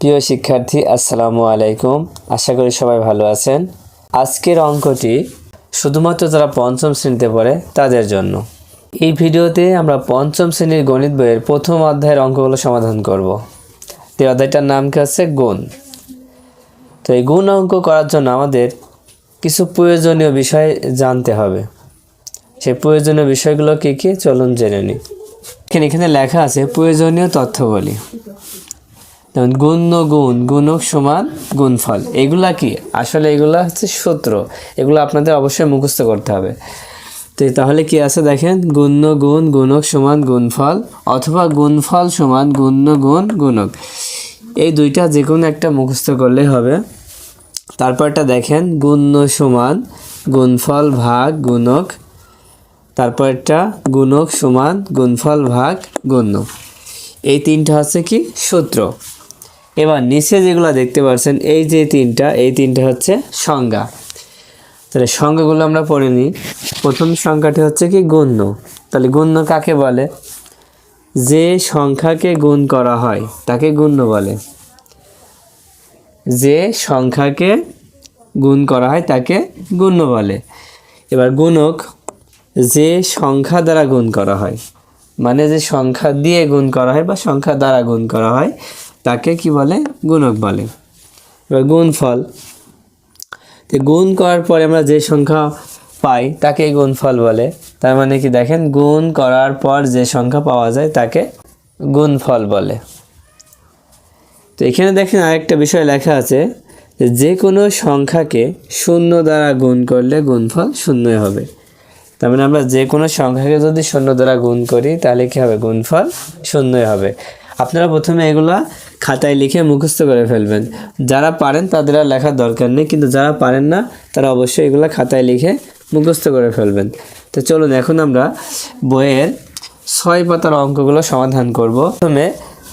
প্রিয় শিক্ষার্থী, আসসালামু আলাইকুম। আশা করি সবাই ভালো আছেন। আজকের অঙ্কটি শুধুমাত্র যারা পঞ্চম শ্রেণীতে পড়ে, তাদের জন্য। এই ভিডিওতে আমরা পঞ্চম শ্রেণির গণিত বইয়ের প্রথম অধ্যায়ের অঙ্কগুলো সমাধান করব। এই অধ্যায়টার নাম কি হচ্ছে? গুণ। তো এই গুণ অঙ্ক করার জন্য আমাদের কিছু প্রয়োজনীয় বিষয় জানতে হবে। সেই প্রয়োজনীয় বিষয়গুলো কী কী? চলুন জেনে নিই। এখানে এখানে লেখা আছে প্রয়োজনীয় তথ্যবলী। যেমন গুণ গুণ, গুণক সমান গুণফল। এগুলা কি? আসলে এগুলা হচ্ছে সূত্র। এগুলো আপনাদের অবশ্যই মুখস্থ করতে হবে। তো তাহলে কি আছে দেখেন? গুণ গুণ, গুণক সমান গুণফল অথবা গুণফল সমান গুণ গুণ, গুণক। এই দুইটা যে কোনো একটা মুখস্থ করলেই হবে। তারপরটা দেখেন, গুণ সমান গুণফল ভাগ গুণক। তারপরটা গুণক সমান গুণফল ভাগ গুণ্য এই তিনটা হচ্ছে কি? সূত্র। এবার নিচে যেগুলো দেখতে পাচ্ছেন এই যে তিনটা, এই তিনটা হচ্ছে সংজ্ঞা। তাহলে সংজ্ঞাগুলো আমরা পড়ে নিই। প্রথম সংখ্যাটি হচ্ছে কি, গণ্য। তাহলে গণ্য কাকে বলে? যে সংখ্যাকে গুণ করা হয়, তাকে গুণ্য বলে। যে সংখ্যাকে গুণ করা হয়, তাকে গুণ্য বলে। এবার গুণক যে সংখ্যা দ্বারা গুণ করা হয় মানে যে সংখ্যা দিয়ে গুণ করা হয় বা সংখ্যা দ্বারা গুণ করা হয় তাকে কি বলে? গুণক বলে। এবার গুণফল তো গুণ করার পরে আমরা যে সংখ্যা পাই, তাকে গুণফল বলে। তার মানে কি দেখেন? গুণ করার পর যে সংখ্যা পাওয়া যায়, তাকে গুণফল বলে। তো এখানে দেখেন আরেকটা বিষয় লেখা আছে যে কোনো সংখ্যাকে শূন্য দ্বারা গুণ করলে গুণফল শূন্যই হবে। তার মানে আমরা যে কোনো সংখ্যাকে যদি শূন্য দ্বারা গুণ করি, তাহলে কী হবে? গুণফল শূন্যই হবে। আপনারা প্রথমে এগুলা খাতায় লিখে মুখস্থ করে ফেলবেন। যারা পারেন তাদের আর লেখার দরকার নেই, কিন্তু যারা পারেন না, তারা অবশ্যই এগুলো খাতায় লিখে মুখস্থ করে ফেলবেন। তো চলুন, এখন আমরা বইয়ের ছয় পাতার অঙ্কগুলো সমাধান করব। প্রথমে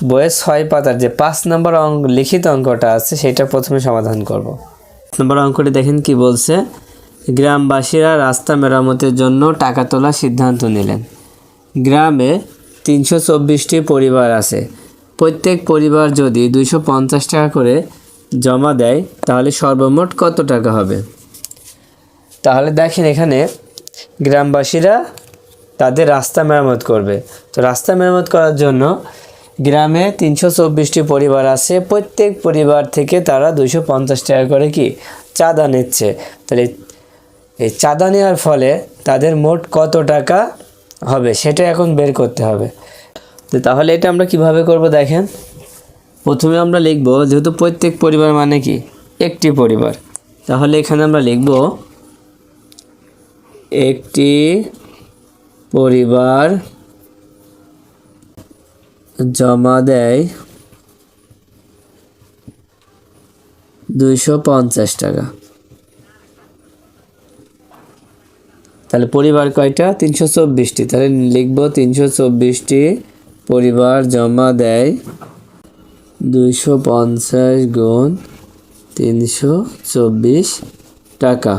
বইয়ের ছয় পাতার যে পাঁচ নম্বর অঙ্ক, লিখিত অঙ্কটা আছে, সেটা প্রথমে সমাধান করব। নম্বর অঙ্কটি দেখেন কি বলছে, গ্রামবাসীরা রাস্তা মেরামতের জন্য টাকা তোলার সিদ্ধান্ত নিলেন। গ্রামে তিনশো চব্বিশটি পরিবার আছে। প্রত্যেক পরিবার যদি দুইশো পঞ্চাশ টাকা করে জমা দেয়, তাহলে সর্বমোট কত টাকা হবে? তাহলে দেখেন এখানে গ্রামবাসীরা তাদের রাস্তা মেরামত করবে। তো রাস্তা মেরামত করার জন্য গ্রামে তিনশো চব্বিশটি পরিবার আছে। প্রত্যেক পরিবার থেকে তারা দুইশো পঞ্চাশ টাকা করে কি চাঁদা নিচ্ছে। তাহলে এই চাঁদা নেওয়ার ফলে তাদের মোট কত টাকা হবে, সেটা এখন বের করতে হবে। তাহলে এটা আমরা কীভাবে করব দেখেন? প্রথমে আমরা লিখব, যেহেতু প্রত্যেক পরিবার মানে কি? একটি পরিবার। তাহলে এখানে আমরা লিখব, একটি পরিবার জমা দেয় দুইশো পঞ্চাশ টাকা। তাহলে পরিবার কয়টা? তিনশো চব্বিশটি। তাহলে লিখব তিনশো চব্বিশটি পরিবার জমা দেয় দুইশো পঞ্চাশ গুণ তিনশো চব্বিশ টাকা।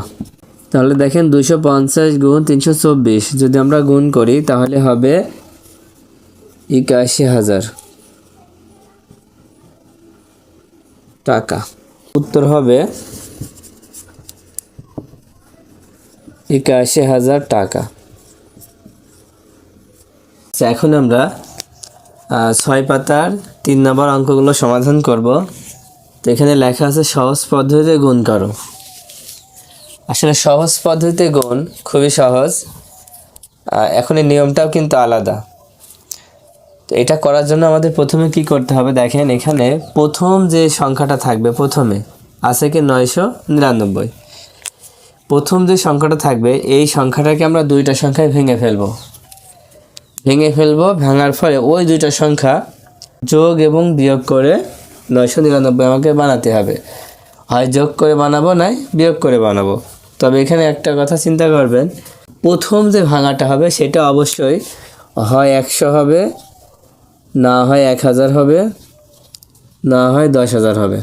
তাহলে দেখেন দুইশো পঞ্চাশ গুণ তিনশো চব্বিশ যদি আমরা গুণ করি তাহলে হবে একাশি হাজার টাকা। উত্তর হবে একাশি হাজার টাকা। আচ্ছা, এখন আমরা ছয় পাতার তিন নম্বর অঙ্কগুলো সমাধান করব। তো এখানে লেখা আছে, সহজ পদ্ধতিতে গুণ করো। আসলে সহজ পদ্ধতিতে গুণ খুবই সহজ। এখন এই নিয়মটাও কিন্তু আলাদা। তো এটা করার জন্য আমাদের প্রথমে কি করতে হবে দেখেন, এখানে প্রথম যে সংখ্যাটা থাকবে, প্রথমে আছে কি নয়শো নিরানব্বই। প্রথম যে সংখ্যাটা থাকবে, এই সংখ্যাটাকে আমরা দুইটা সংখ্যায় ভেঙে ফেলব। ভেঙে ফেলব, ভাঙার ফলে ওই দুইটা সংখ্যা যোগ এবং বিয়োগ করে নয়শো নিরানব্বই আমাকে বানাতে হবে। হয় যোগ করে বানাবো নয় বিয়োগ করে বানাবো। তবে এখানে একটা কথা চিন্তা করবেন, প্রথম যে ভাঙাটা হবে সেটা অবশ্যই হয় একশো হবে, না হয় এক হাজার হবে, না হয় দশ হাজার হবে।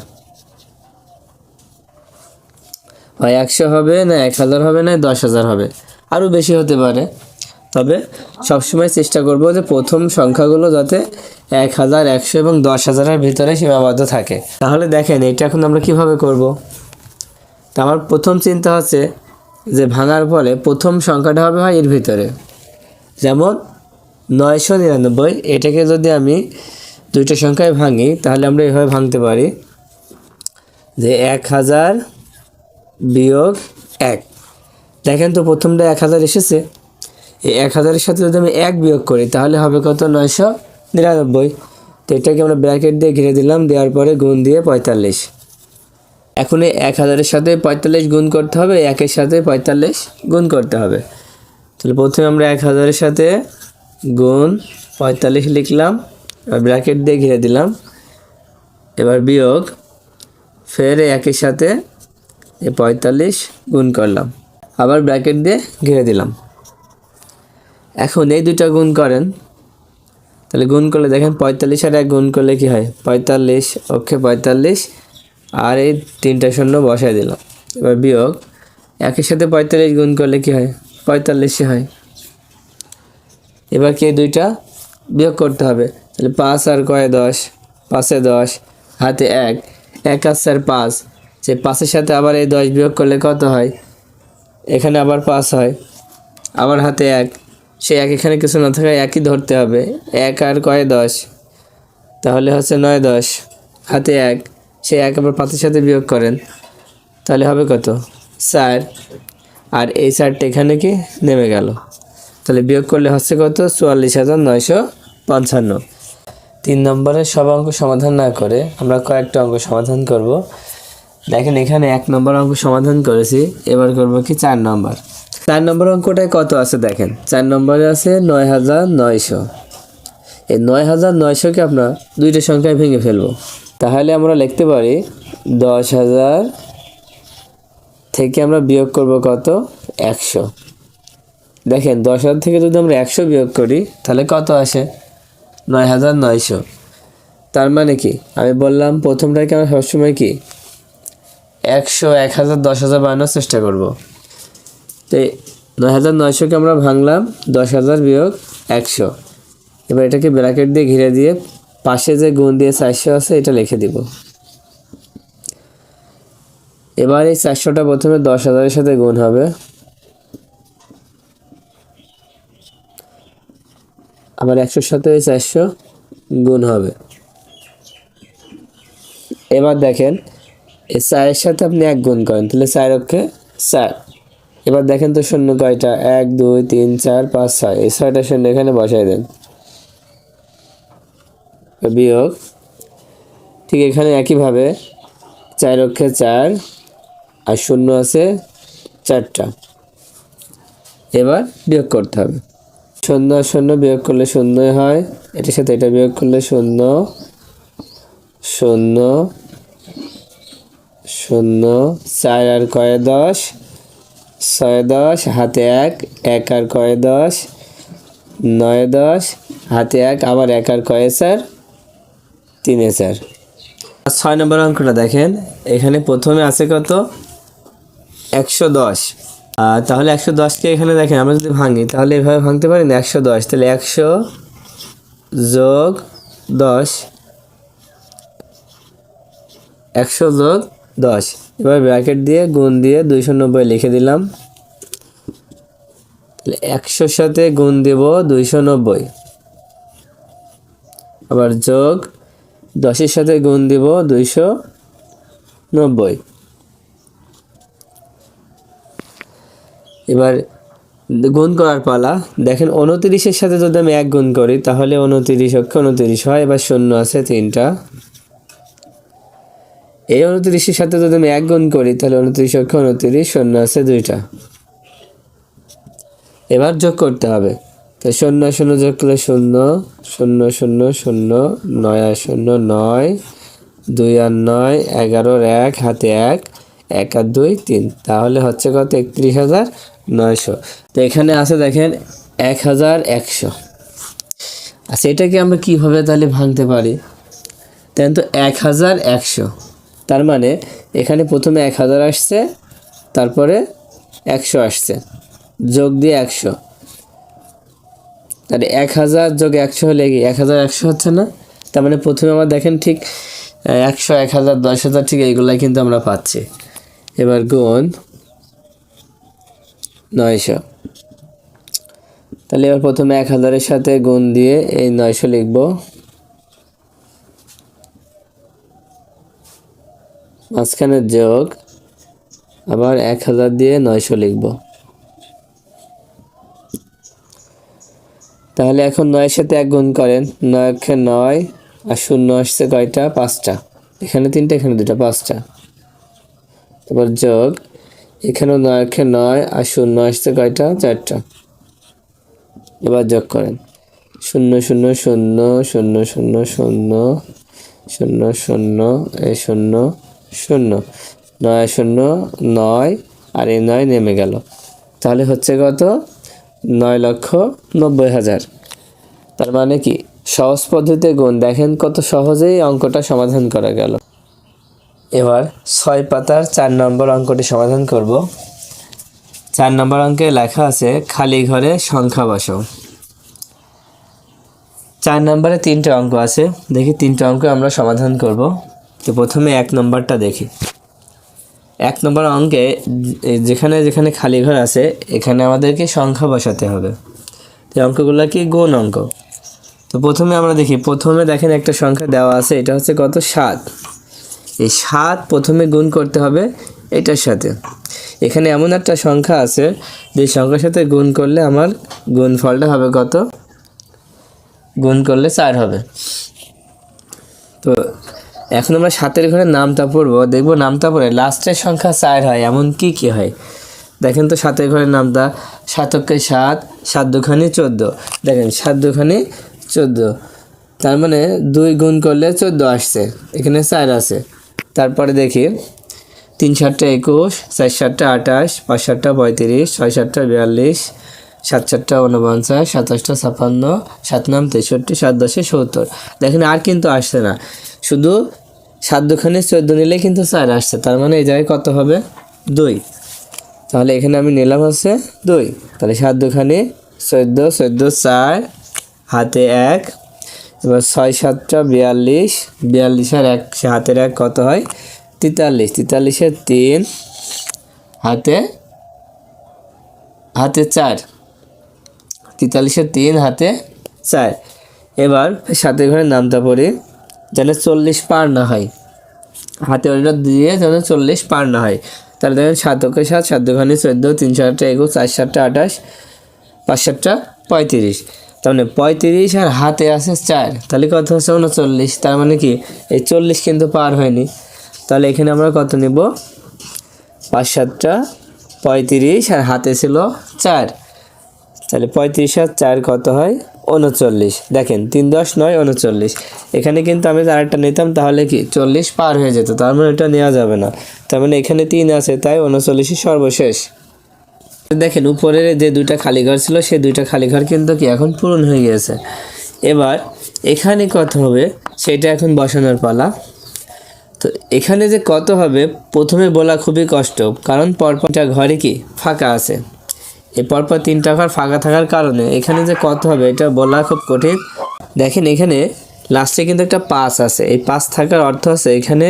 হয় একশো হবে, না এক হাজার হবে, না দশ হাজার হবে। আরও বেশি হতে পারে। তবে সবসময় চেষ্টা করব যে প্রথম সংখ্যাগুলো যাতে এক হাজার, একশো এবং দশ হাজারের ভিতরে সীমাবদ্ধ থাকে। তাহলে দেখেন, এটা এখন আমরা কীভাবে করব? তা আমার প্রথম চিন্তা হচ্ছে যে ভাঙার পরে প্রথম সংখ্যাটা হবে হয় এর ভিতরে। যেমন নয়শো নিরানব্বই, এটাকে যদি আমি দুইটা সংখ্যায় ভাঙি, তাহলে আমরা এভাবে ভাঙতে পারি যে এক হাজার বিয়োগ এক। দেখেন তো প্রথমটা এক হাজার এসেছে। এই এক হাজারের সাথে যদি আমি এক বিয়োগ করি, তাহলে হবে কত? নয়শো নিরানব্বই। তো এটাকে আমরা ব্র্যাকেট দিয়ে ঘিরে দিলাম, দেওয়ার পরে গুণ দিয়ে পঁয়তাল্লিশ। এখন এই এক হাজারের সাথে পঁয়তাল্লিশ গুণ করতে হবে একের সাথে পঁয়তাল্লিশ গুণ করতে হবে। তাহলে প্রথমে আমরা এক হাজারের সাথে গুণ পঁয়তাল্লিশ লিখলাম আর ব্র্যাকেট দিয়ে ঘিরে দিলাম। এবার বিয়োগ, ফের একের সাথে পঁয়তাল্লিশ গুণ করলাম। আবার ব্র্যাকেট দিয়ে ঘিরে দিলাম। এখন এই দুইটা গুণ করেন। তাহলে গুণ করলে দেখেন পঁয়তাল্লিশ আর এক গুণ করলে কি হয়? পঁয়তাল্লিশ, ওকে পঁয়তাল্লিশ, আর এই তিনটা শূন্য বসাই দিলাম। এবার বিয়োগ, একের সাথে পঁয়তাল্লিশ গুণ করলে কি হয়? পঁয়তাল্লিশে হয়। এবার কি দুইটা বিয়োগ করতে হবে? তাহলে পাঁচ আর কয় দশ, পাঁচে দশ, হাতে এক এক আর চার পাঁচ। যে পাঁচের সাথে আবার এই দশ বিয়োগ করলে কত হয়? এখানে আবার পাঁচ হয়, আবার হাতে এক। সে এক এখানে কিছু না থাকায় একই ধরতে হবে। এক আর কয় দশ? তাহলে হচ্ছে নয় দশ। হাতে এক। সে এক আবার পাঁচের সাথে বিয়োগ করেন। তাহলে হবে কত? চার। আর এই চারটা এখানে কি? নেমে গেল। তাহলে বিয়োগ করলে হচ্ছে কত? চুয়াল্লিশ হাজার নয়শো পঞ্চান্ন। তিন নম্বরের সব অঙ্ক সমাধান না করে আমরা কয়েকটা অঙ্ক সমাধান করব। দেখেন এখানে এক নম্বর অঙ্ক সমাধান করেছি। এবার করব কি? চার নম্বর। চার নম্বর অঙ্কটায় কত আছে দেখেন? চার নম্বরে আছে নয় হাজার নয়শো। এই নয় হাজার নয়শোকে আমরা দুইটা সংখ্যায় ভেঙে ফেলব। তাহলে আমরা লিখতে পারি দশ হাজার থেকে আমরা বিয়োগ করব কত? একশো। দেখেন, দশ হাজার থেকে যদি আমরা একশো বিয়োগ করি, তাহলে কত আসে? নয় হাজার নয়শো। তার মানে কি? আমি বললাম প্রথমটাকে আমরা সবসময় কি? একশো, এক হাজার, দশ হাজার বানানোর চেষ্টা করব। তো নয় হাজার নয়শোকে আমরা ভাঙলাম, দশ হাজার বিয়োগ একশো। এবার এটাকে ব্র্যাকেট দিয়ে ঘিরে দিয়ে পাশে যে গুণ দিয়ে চারশো আছে, এটা লিখে দিব। এবার এই চারশোটা প্রথমে দশ হাজারের সাথে গুণ হবে। আবার একশোর সাথে ওই চারশো গুণ হবে। এবার দেখেন, এই চারের সাথে আপনি এক গুণ করেন, তাহলে চার অক্ষে চার। এবার দেখেন তো শূন্য কয়টা? এক, দুই, তিন, চার, পাঁচ, ছয়। এই ছয়টা শূন্য এখানে বসাই দেন। বিয়োগ। ঠিক এখানে একইভাবে চার অক্ষে চার আর শূন্য আছে চারটা। এবার বিয়োগ করতে হবে। শূন্য আর শূন্য বিয়োগ করলে শূন্যই হয়। এটার সাথে এটা বিয়োগ করলে শূন্য শূন্য শূন্য, চার আর কয়ে দশ। ছয় দশ, হাতে এক এক আর কয়ে দশ? নয় দশ, হাতে এক, আবার এক আর কয়ে চার তিনে আর ছয় নম্বর অঙ্কটা দেখেন, এখানে প্রথমে আছে কত? একশো দশ। তাহলে একশো দশকে এখানে দেখেন, আমরা যদি ভাঙি, তাহলে এভাবে ভাঙতে পারি না, একশো দশ। তাহলে একশো যোগ দশ, একশো যোগ দশ। এবার ব্র্যাকেট দিয়ে, গুণ দিয়ে দুইশো নব্বই লিখে দিলাম। তাহলে একশোর সাথে গুণ দেব দুইশো নব্বই। আবার যোগ দশের সাথে গুণ দিব দুইশো নব্বই। এবার গুণ করার পালা। দেখেন উনতিরিশের সাথে যদি আমি এক গুণ করি, তাহলে উনতিরিশ অক্ষে উনতিরিশ হয়, এবার শূন্য আছে তিনটা। এই উনতিরিশের সাথে যদি আমি এক গুণ করি, তাহলে উনত্রিশ অক্ষে উনতিরিশ, শূন্য আছে দুইটা। এবার যোগ করতে হবে। তো শূন্য শূন্য যোগ করলে শূন্য শূন্য শূন্য শূন্য, নয় আর শূন্য নয়, দুই আর নয়, এগারোর এক, হাতে এক এক আর দুই, তিন। তাহলে হচ্ছে কত? একত্রিশ হাজার নয়শো। তো এখানে আছে দেখেন, এক হাজার একশো। আচ্ছা এটাকে আমরা কীভাবে তাহলে ভাঙতে পারি? দেন তো এক হাজার একশো। তার মানে এখানে প্রথমে এক হাজার আসছে, তারপরে একশো আসছে। যোগ দিয়ে একশো। তাহলে এক হাজার যোগ একশো হলে কি? এক হাজার একশো হচ্ছে না? তার মানে প্রথমে আমরা দেখেন ঠিক একশো, এক হাজার, দশ হাজার ঠিক এইগুলাই কিন্তু আমরা পাচ্ছি। এবার গুণ নয়শো। তাহলে এবার প্রথমে এক হাজারের সাথে গুণ দিয়ে এই নয়শো লিখব। মাঝখানে যোগ, আবার এক হাজার দিয়ে নয়শো লিখব। তাহলে এখন নয়ের সাথে এক গুণ করেন। নয় একে নয় আর শূন্য আসছে কয়টা? পাঁচটা। এখানে তিনটা, এখানে দুটা পাঁচটা। তারপর যোগ। এখানেও নয় একে নয় আর শূন্য আসছে কয়টা? চারটা। এবার যোগ করেন। শূন্য শূন্য শূন্য শূন্য শূন্য শূন্য শূন্য শূন্য এই শূন্য শূন্য। নয় শূন্য, নয়, আর এই নয় নেমে গেল। তাহলে হচ্ছে কত? নয় লক্ষ নব্বই হাজার। তার মানে কি? সহজ পদ্ধতিতে গুণ। দেখেন কত সহজেই অঙ্কটা সমাধান করা গেল। এবার ছয় পাতার চার নম্বর অঙ্কটি সমাধান করব। চার নম্বর অঙ্কে লেখা আছে, খালি ঘরে সংখ্যা বসাও। চার নম্বরে তিনটে অঙ্ক আছে। দেখি তিনটে অঙ্ক আমরা সমাধান করব। তো প্রথমে এক নম্বরটা দেখি। এক নম্বর অঙ্কে যেখানে যেখানে খালি ঘর আছে, এখানে আমাদেরকে সংখ্যা বসাতে হবে। তো অঙ্কগুলো কি গুণ অঙ্ক? তো প্রথমে আমরা দেখি, প্রথমে দেখেন একটা সংখ্যা দেওয়া আছে, এটা হচ্ছে কত? সাত। এই সাত প্রথমে গুণ করতে হবে এটার সাথে। এখানে এমন একটা সংখ্যা আছে, যে সংখ্যার সাথে গুণ করলে আমার গুণফলটা হবে কত? গুণ করলে চার হবে। তো এখন আমরা সাতের ঘরে নামটা পড়ব। দেখব নামটা পড়ে লাস্টের সংখ্যা চার হয়, এমন কি কি হয়? দেখেন তো সাতের ঘরের নামটা সাতকে সাত সাত দুখানি চোদ্দ। দেখেন, সাত দুখানি চোদ্দ। তার মানে দুই গুণ করলে চোদ্দ আসছে, এখানে চার আছে। তারপরে দেখি, তিন সাতটা একুশ, চার সাতটা আঠাশ, পাঁচ সাতটা পঁয়ত্রিশ, ছয় সাতটা বিয়াল্লিশ, সাত চারটা উনপঞ্চাশ সাতাশটা ছাপ্পান্ন, সাত নাম তেষট্টি, সাত দশে সত্তর। দেখেন, আর কিন্তু আসছে না। শুধু সাত দুখানে চোদ্দ নিলে কিন্তু চার আসছে, তার মানে এই জায়গায় কত হবে? দুই। তাহলে এখানে আমি নিলাম হচ্ছে দুই। তাহলে সাত দুখানে চোদ্দ চোদ্দ চার, হাতে এক। এবার ছয় সাতটা বিয়াল্লিশ বিয়াল্লিশ আর এক হাতের এক কত হয়? তেতাল্লিশ। তেতাল্লিশের তিন, হাতে হাতে চার। তেতাল্লিশের তিন, হাতে চার। এবার সাথে ঘরে নামটা পড়ি। যেন চল্লিশ পার না হয়। হাতে ওটা দিয়ে যেন চল্লিশ পার না হয়। তাহলে দেখেন সাতকে সাত সাত চোদ্দ, তিন সাতটা একুশ, চার সাতটা আঠাশ, পাঁচ সাতটা পঁয়ত্রিশ। তার মানে পঁয়ত্রিশ আর হাতে আছে চার। তাহলে কত হচ্ছে? উনচল্লিশ। তার মানে কি? এই চল্লিশ কিন্তু পার হয়নি। তাহলে এখানে আমরা কত নিব? পাঁচ সাতটা পঁয়ত্রিশ আর হাতে ছিল চার। তাহলে পঁয়ত্রিশ আর চার কত হয়? উনচল্লিশ দেখেন, তিন দশ নয় উনচল্লিশ এখানে কিন্তু আমি আরেকটা নিতাম, তাহলে কি চল্লিশ পার হয়ে যেত, তার মানে এটা নেওয়া যাবে না। তার মানে এখানে তিন আছে, তাই উনচল্লিশই সর্বশেষ। দেখেন, উপরের যে দুইটা খালি ঘর ছিল, সেই দুইটা খালি ঘর কিন্তু কি এখন পূরণ হয়ে গিয়েছে। এবার এখানে কত হবে, সেটা এখন বসানোর পালা। তো এখানে যে কত হবে, প্রথমে বলা খুবই কষ্ট, কারণ পরপরটা ঘরে কি ফাঁকা আছে। এই পরপর তিনটা ঘর ফাঁকা থাকার কারণে। এখানে যে কত হবে, এটা বলা খুব কঠিন। দেখেন এখানে লাস্টে কিন্তু একটা পাস আছে। এই পাস থাকার অর্থ আছে এখানে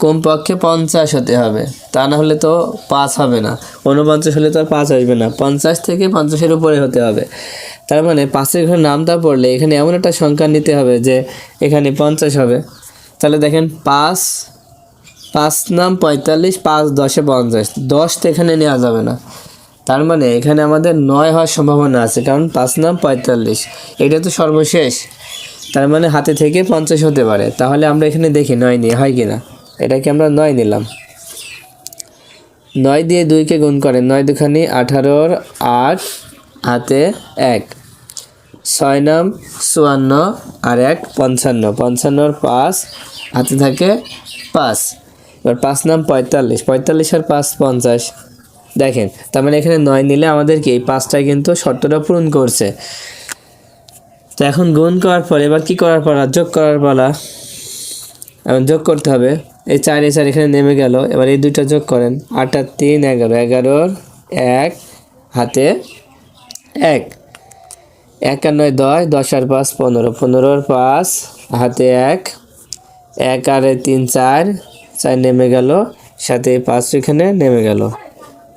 কমপক্ষে পঞ্চাশ হতে হবে। তা না হলে তো পাস হবে না। উনপঞ্চাশ হলে তো আর পাস আসবে না। পঞ্চাশ থেকে পঞ্চাশের উপরে হতে হবে। তার মানে পাঁচের ঘরে নামটা পড়লে এখানে এমন একটা সংখ্যা নিতে হবে যে এখানে পঞ্চাশ হবে। তাহলে দেখেন পাঁচ পাঁচ নাম পঁয়তাল্লিশ, পাঁচ দশে পঞ্চাশ। দশ তো এখানে নেওয়া যাবে না। তার মানে এখানে আমাদের নয় হওয়ার সম্ভাবনা আছে, কারণ পাঁচ নাম পঁয়তাল্লিশ। এটা তো সর্বশেষ। তার মানে হাতে থেকে পঞ্চাশ হতে পারে। তাহলে আমরা এখানে দেখি নয় নিয়ে, হয় কি না এটাকে আমরা নয় নিলাম। নয় দিয়ে দুইকে গুণ করে নয় দুখানি আঠারোর আট, হাতে এক। ছয় নাম চুয়ান্ন আর এক পঞ্চান্ন। পঞ্চান্নর পাঁচ, হাতে থাকে পাঁচ। এবার পাঁচ নাম পঁয়তাল্লিশ। পঁয়তাল্লিশ আর পাঁচ পঞ্চাশ। দেখেন, তার মানে এখানে নয় নিলে আমাদের কি? এই পাঁচটায় কিন্তু শর্তটা পূরণ করছে। তো এখন গুণ করার পর, এবার কি করার পালা? যোগ করার পালা। এখন যোগ করতে হবে। এই চার এই চার এখানে নেমে গেল। এবার এই দুইটা যোগ করেন। আট আর তিন, এগারো। এগারোর এক, হাতে এক। এক আর নয়, দশ। দশ আর পাঁচ, পনেরো। পনেরোর পাঁচ, হাতে এক। এক আর তিন, চার। চার নেমে গেল। সাথে পাঁচ এখানে নেমে গেল।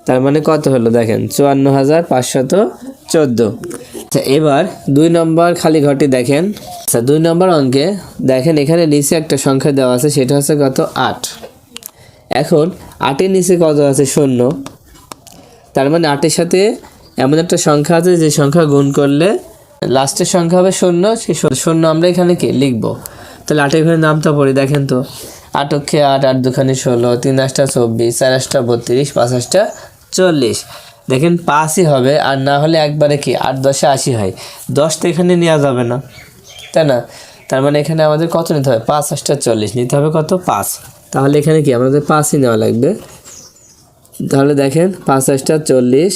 তার মানে কত হলো দেখেন? চুয়ান্ন হাজার পাঁচশত চোদ্দ। আচ্ছা এবার দুই নম্বর খালি ঘরটি দেখেন। আচ্ছা দুই নম্বর অঙ্কে দেখেন এখানে নিচে একটা সংখ্যা দেওয়া আছে, সেটা হচ্ছে কত? আট। এখন আটের নিচে কত আছে? শূন্য। তার মানে আটের সাথে এমন একটা সংখ্যা আছে, যে সংখ্যা গুণ করলে লাস্টের সংখ্যা হবে শূন্য সেই শূন্য- আমরা এখানে কি? লিখব। তাহলে আটের ঘরে নামটা পড়ি, দেখেন তো। আট অক্ষে আট আট দুখানে ষোলো, তিন আটটা চব্বিশ, চার আটটা বত্রিশ, পাঁচ আটটা চল্লিশ। দেখেন পাঁচই হবে, আর না হলে একবারে কি আট দশে আশি হয়। দশ তো এখানে নেওয়া যাবে না, তাই না? তার মানে এখানে আমাদের কত নিতে হবে? পাঁচ আটটা চল্লিশ, নিতে হবে কত? পাঁচ। তাহলে এখানে কি? আমাদের পাঁচই নেওয়া লাগবে। তাহলে দেখেন, পাঁচ আটটা চল্লিশ,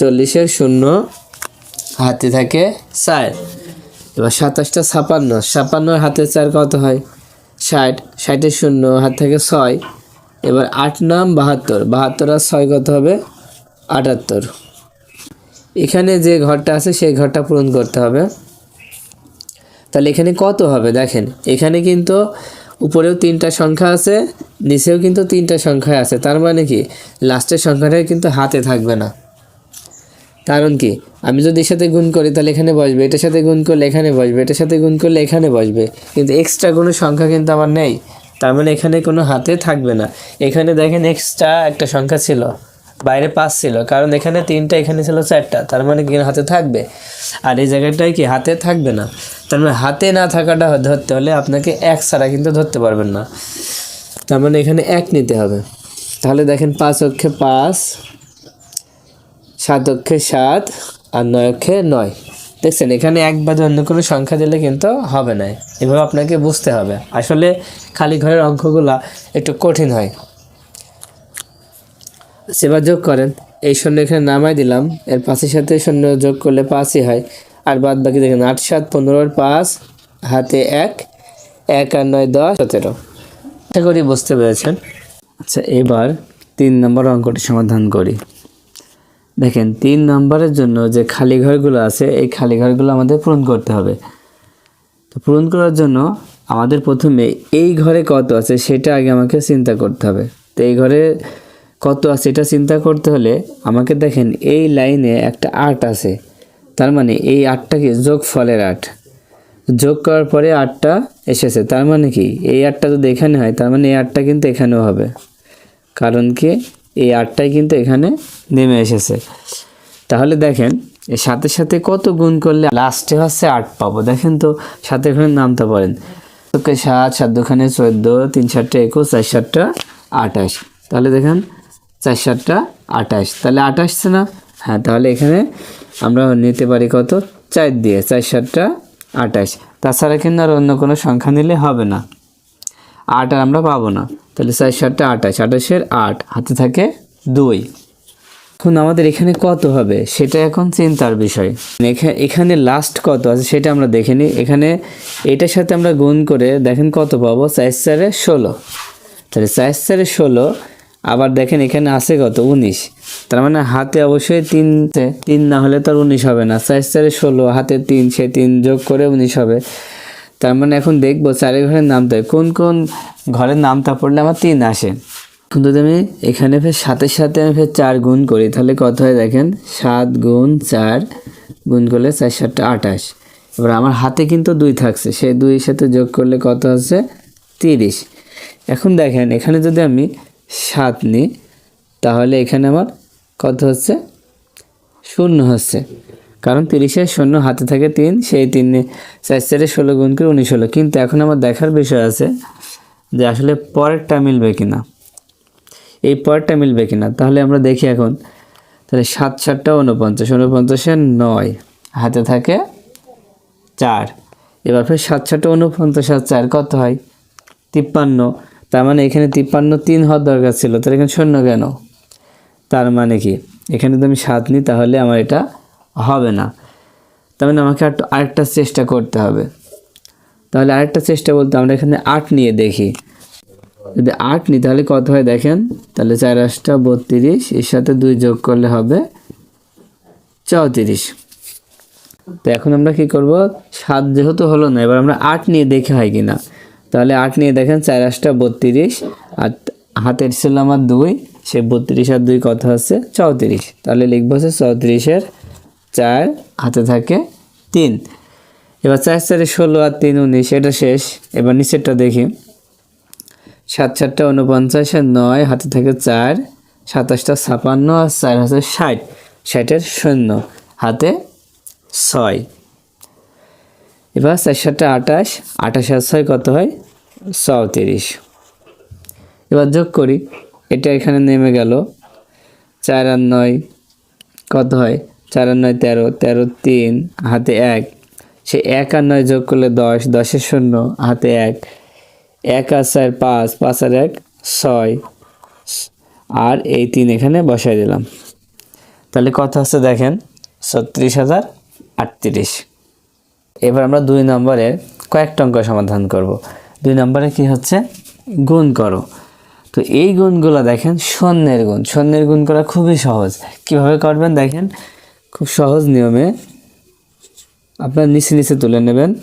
চল্লিশের শূন্য হাতে থাকে চার এবার সাতাশটা ছাপান্ন, ছাপান্নর হাতে চার কত হয়? ষাট। ষাটের শূন্য হাত থেকে ছয়। এবার আট নাম বাহাত্তর বাহাত্তর আর ছয় কত হবে? আটাত্তর। এখানে যে ঘরটা আছে, সেই ঘরটা পূরণ করতে হবে। তাহলে এখানে কত হবে? দেখেন, এখানে কিন্তু উপরেও তিনটা সংখ্যা আছে, নিচেও কিন্তু তিনটা সংখ্যা আছে। তার মানে কি? লাস্টের সংখ্যাটা কিন্তু হাতে থাকবে না। কারণ কি? আমি যদি এর সাথে গুণ করি, তাহলে এখানে বসবে। এটার সাথে গুণ করলে এখানে বসবে। এটার সাথে গুণ করলে এখানে বসবে। কিন্তু এক্সট্রা কোনো সংখ্যা কিন্তু আমার নেই। তার মানে এখানে কোনো হাতে থাকবে না। এখানে দেখেন এক্সট্রা একটা সংখ্যা ছিল। বাইরে পাঁচ ছিল। কারণ এখানে তিনটা, এখানে ছিল চারটা। তার মানে কি, হাতে থাকবে। আর এই জায়গাটায় কি, হাতে থাকবে না? তার মানে হাতে না থাকাটা ধরতে হলে আপনাকে এক ছাড়া কিন্তু ধরতে পারবেন না। তার মানে এখানে এক নিতে হবে। তাহলে দেখেন, পাঁচ অক্ষে পাঁচ, সাত অক্ষে সাত, আর নয় অক্ষে নয়। দেখছেন, এখানে এক বাদে অন্য কোনো সংখ্যা দিলে কিন্তু হবে না। এভাবে আপনাকে বুঝতে হবে। আসলে খালি ঘরের অঙ্কগুলা একটু কঠিন হয়। সেবার যোগ করেন। এই শূন্য এখানে নামাই দিলাম। এর পাঁচের সাথে শূন্য যোগ করলে পাঁচই হয়। আর বাদ বাকি দেখেন, আট, সাত পনেরোর পাঁচ, হাতে এক এক আর নয়, দশ, সতেরো। আশা করি বুঝতে পেরেছেন। আচ্ছা এবার তিন নম্বর অঙ্কটি সমাধান করি। দেখেন, তিন নম্বরের জন্য যে খালি ঘরগুলো আছে, এই খালি ঘরগুলো আমাদের পূরণ করতে হবে। তো পূরণ করার জন্য আমাদের প্রথমে এই ঘরে কত আছে সেটা আগে আমাকে চিন্তা করতে হবে। তো এই ঘরে কত আছে এটা চিন্তা করতে হলে আমাকে দেখেন এই লাইনে একটা আট আছে। তার মানে এই আটটা কি যোগ ফলের আট। যোগ করার পরে আটটা এসেছে। তার মানে কি? এই আটটা যদি এখানে হয়, তার মানে এই আটটা কিন্তু এখানেও হবে। কারণ কি? এই আটটাই কিন্তু এখানে নেমে এসেছে। তাহলে দেখেন সাথে সাথে কত গুণ করলে লাস্টে হচ্ছে আট পাবো। দেখেন তো, সাথে এখানে নামতে পারেন। ওকে সাত সাত দুখানে চোদ্দ, তিন, সাতটা একুশ, চার, সাতটা আঠাশ। তাহলে দেখেন চার সাতটা আঠাশ। তাহলে আঠাশছে না? হ্যাঁ তাহলে এখানে আমরা নিতে পারি কত? চার দিয়ে চার সাতটা আঠাশ। তাছাড়া কিন্তু আর অন্য কোনো সংখ্যা নিলে হবে না। আট আর আমরা পাবো না। তাহলে চার সাতটা আঠাশ, আঠাশের আট, হাতে থাকে দুই। এখন আমাদের এখানে কত হবে? সেটা এখন চিন্তার বিষয়। এখা- এখানে লাস্ট কত আছে সেটা আমরা দেখে নিই। এখানে এটার সাথে আমরা গুণ করে দেখেন কত পাবো? চার চারে ষোলো। তাহলে চার চারে ষোলো আবার দেখেন এখানে আছে কত? উনিশ। তার মানে হাতে অবশ্যই তিন তিন না হলে তো আর উনিশ হবে না। চার চারে ষোলো, হাতে তিন, সে তিন যোগ করে উনিশ হবে। তার মানে এখন দেখব চারের ঘরের নামটা। কোন কোন ঘরের নামটা পড়লে আমার তিন আসে? যদি আমি এখানে ফের সাতের সাথে আমি ফের চার গুণ করি, তাহলে কত হয় দেখেন? সাত গুণ চার গুণ করলে চার সাতটা আঠাশ। এবার আমার হাতে কিন্তু দুই থাকছে। সেই দুইয়ের সাথে যোগ করলে কত হচ্ছে তিরিশ। এখন দেখেন, এখানে যদি আমি সাত নিই তাহলে এখানে আমার কত হচ্ছে? শূন্য হচ্ছে। কারণ তিরিশের শূন্য হাতে থাকে তিন, সেই তিন চার চারে ষোলো গুণ করে উনিশ হলো। কিন্তু এখন আমার দেখার বিষয় আছে যে আসলে পরেরটা মিলবে কিনা। এই পরেরটা মিলবে কিনা? তাহলে আমরা দেখি এখন। তাহলে সাত সাতটা উনপঞ্চাশ উনপঞ্চাশে নয়, হাতে থাকে চার। এবার ফের সাত সাতটা উনপঞ্চাশ আর চার কত হয়? তিপ্পান্ন। তার মানে এখানে তিপ্পান্ন তিন হওয়ার দরকার ছিল, তাহলে এখানে শূন্য কেন? তার মানে কি? এখানে যদি আমি সাত নিই, তাহলে আমার এটা হবে না। তার মানে আমাকে একটু আরেকটা চেষ্টা করতে হবে। তাহলে আরেকটা চেষ্টা বলতে আমরা এখানে আট নিয়ে দেখি। যদি আট নিই, তাহলে কত হয় দেখেন? তাহলে চার আটটা বত্রিশ, এর সাথে দুই যোগ করলে হবে চৌত্রিশ। তো এখন আমরা কি করব? সাত যেহেতু হলো না, এবার আমরা আট নিয়ে দেখে হয় কি না তাহলে আট নিয়ে দেখেন, চার আটটা বত্রিশ, আর হাতের ছিল আমার দুই, সে বত্রিশ আর দুই কত হচ্ছে চৌত্রিশ। তাহলে লিখব হচ্ছে চৌত্রিশের চার, হাতে থাকে তিন। এবার চার, চারে ষোলো আর তিন উনিশ, এটা শেষ। এবার নিচেরটা দেখি। সাত চারটা উনপঞ্চাশ, আর নয়, হাতে থাকে চার। সাতাশটা ছাপান্ন, আর চার হাতে ষাট। ষাটের শূন্য, হাতে ছয়। এবার চার আঠাশ আঠাশ আর ছয় কত হয়? চৌত্রিশ। এবার যোগ করি, এটা এখানে নেমে গেল। চার আর নয় কত হয়? চার আর নয় তেরো তেরো তিন, হাতে এক। সে এক আর নয় যোগ করলে দশ দশের শূন্য, হাতে এক। এক আর চার পাঁচ পাঁচ আর এক ছয়। আর এই তিন এখানে বসাই দিলাম। তাহলে কত হচ্ছে দেখেন? ছত্রিশ হাজার আটত্রিশ। এবার আমরা দুই নম্বরে কয়েকটা অঙ্ক সমাধান করব। দুই নম্বরে কি হচ্ছে? গুণ করো। তো এই গুণগুলো দেখেন শূন্যের গুণ। শূন্যের গুণ করা খুবই সহজ। কীভাবে করবেন দেখেন? খুব সহজ নিয়মে আপনার নিচে নিচে তুলে নেবেন।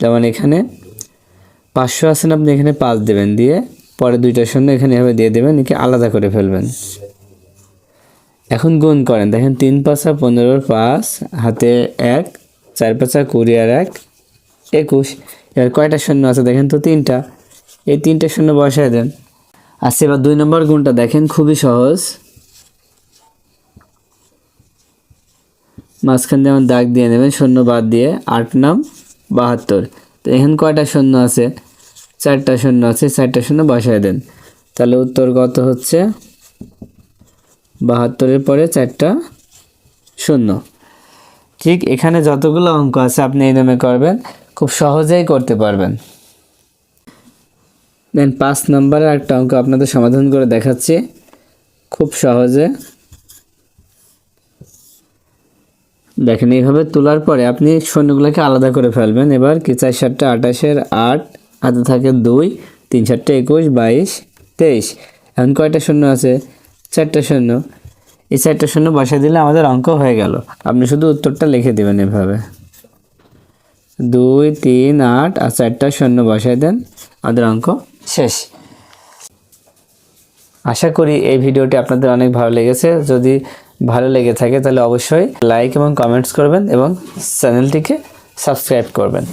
যেমন এখানে পাঁচশো আছেন আপনি এখানে পাঁচ দেবেন দিয়ে পরে দুইটা শূন্য এখানে এভাবে দিয়ে দেবেন, একে আলাদা করে ফেলবেন। এখন গুণ করেন। দেখেন, তিন পাঁচা পনেরোর পাঁচ, হাতে এক চার পাঁচা কুড়ি আর এক, একুশ। এবার কয়টা শূন্য আছে দেখেন তো, তিনটা। এই তিনটা শূন্য বসায় দেন। আচ্ছা এবার দুই নম্বর গুণটা দেখেন, খুবই সহজ। মাঝখান যেমন দাগ দিয়ে নেবেন, শূন্য বাদ দিয়ে। আট নাম, বাহাত্তর। তো এখানে কয়টা শূন্য আছে? চারটা শূন্য আছে, চারটা শূন্য বসায় দেন। তাহলে উত্তর কত হচ্ছে? বাহাত্তরের পরে চারটা শূন্য। ঠিক এখানে যতগুলো অঙ্ক আছে আপনি এই নামে করবেন, খুব সহজেই করতে পারবেন। দেন পাঁচ নম্বরের একটা অঙ্ক আপনাদের সমাধান করে দেখাচ্ছি, খুব সহজে। দেখেন, এইভাবে তোলার পরে আপনি শূন্যগুলোকে আলাদা করে ফেলবেন। এবার কি চার সাতটা, আঠাশের আট, হাতে থাকে দুই, তিন সাতটা, একুশ, বাইশ, তেইশ। এখন কয়টা শূন্য আছে? চারটা শূন্য এই চারটা শূন্য বসায় দিলে আমাদের অঙ্ক হয়ে গেল। আপনি শুধু উত্তরটা লিখে দেবেন এভাবে। দুই, তিন, আট আর চারটা শূন্য বসায় দেন, আমাদের অঙ্ক শেষ। আশা করি এই ভিডিওটি আপনাদের অনেক ভালো লেগেছে। যদি ভালো লেগে থাকে তাহলে অবশ্যই লাইক এবং কমেন্টস করবেন এবং চ্যানেলটিকে সাবস্ক্রাইব করবেন।